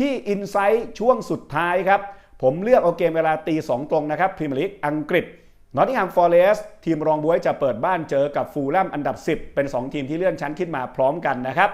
ที่อินไซต์ช่วงสุดท้ายครับ ผมเลือกเอาเกมเวลาตี 2 ตรงนะครับพรีเมียร์ลีกอังกฤษนอตติงแฮมฟอร์เรสต์ทีมรองบวยจะเปิดบ้านเจอกับฟูลแลมอันดับ 10 เป็น 2 ทีมที่เลื่อนชั้นขึ้นมาพร้อมกันนะครับ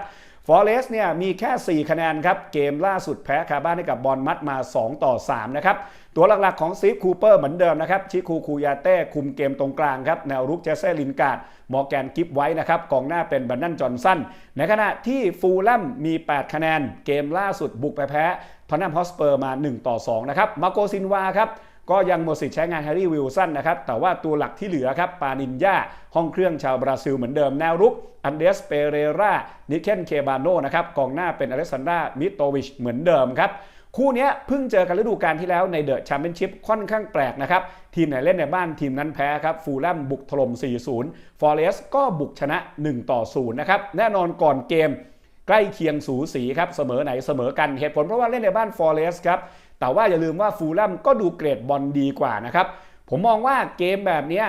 ฟอร์เรสต์เนี่ยมีแค่ 4 คะแนนครับ เกมล่าสุดแพ้คาบ้านให้กับบอลมัดมา 2 ต่อ 3 นะครับ ตัวหลักๆของซีฟคูเปอร์เหมือนเดิมนะครับ ชิคูคูยาเต้ คุมเกมตรงกลางครับ แนวรุกเจสเซลินการ์ด มอร์แกนกิฟไว้นะครับ กองหน้าเป็นบันนันจอห์นสัน ในขณะที่ฟูลแลมมี 8 คะแนน เกมล่าสุดบุกไปแพ้ทอนนัมฮอสเปอร์มา 1 ต่อ 2 นะครับ มาโกซินวาครับ ก็ยังหมดสิทธิ์ใช้งานแฮร์รี่วิลสันนะครับ แต่ว่าตัวหลักที่เหลือครับ ปานินยาห้องเครื่องชาวบราซิลเหมือนเดิม แนวรุก อันเดสเปเรรานิเคนเคบาโนนะครับ กองหน้าเป็นอเล็กซานดรามิโตวิชเหมือนเดิมครับ คู่นี้เพิ่งเจอกันฤดูกาลที่แล้วในเดอะแชมเปี้ยนชิพค่อนข้างแปลกนะครับ ทีมไหนเล่นในบ้านทีมนั้นแพ้ครับ ฟูลแลมบุกถล่ม 4-0 ฟอร์เรสก็บุกชนะ 1-0 นะครับ แน่นอนก่อนเกม ใกล้เคียงสูสีครับเสมอไหนเสมอกันเหตุผลเพราะว่าเล่นในบ้านฟอร์เรสครับแต่ว่าอย่าลืมว่าฟูลแลมก็ดูเกรดบอลดีกว่านะครับผมมองว่าเกมแบบนี้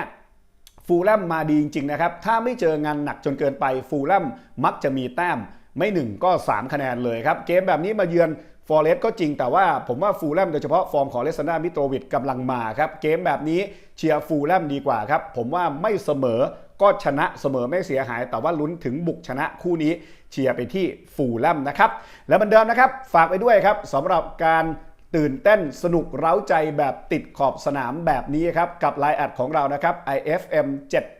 ฟูลแลมมาดีจริงๆนะครับถ้าไม่เจองานหนักจนเกินไปฟูลแลมมักจะมีแต้ม ไม่ 1 ก็ 3 คะแนนเลยครับ เกมแบบนี้มาเยือนฟอร์เรสก็จริงแต่ว่าผมว่าฟูลแลมโดยเฉพาะฟอร์มของเลสนามิโตรวิดกำลังมาครับ เกมแบบนี้เชียร์ฟูลแลมดีกว่าครับ ผมว่าไม่เสมอก็ชนะเสมอไม่เสียหาย แต่ว่าลุ้นถึงบุกชนะคู่นี้เชียร์ไปที่ฟูลแลมนะครับและเหมือนเดิมนะครับ ฝากไปด้วยครับสำหรับการตื่นเต้นสนุกเร้าใจแบบติดขอบสนามแบบนี้ครับ กับไลน์แอดของเรานะครับ IFM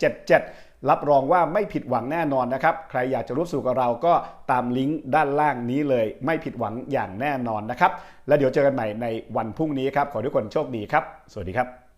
777 รับรองว่าไม่ผิดหวังแน่นอนนะครับ ใครอยากจะรู้สู่กับเราก็ตามลิงก์ด้านล่างนี้เลย ไม่ผิดหวังอย่างแน่นอนนะครับ และเดี๋ยวเจอกันใหม่ในวันพรุ่งนี้ครับ ขอทุกคนโชคดีครับ สวัสดีครับ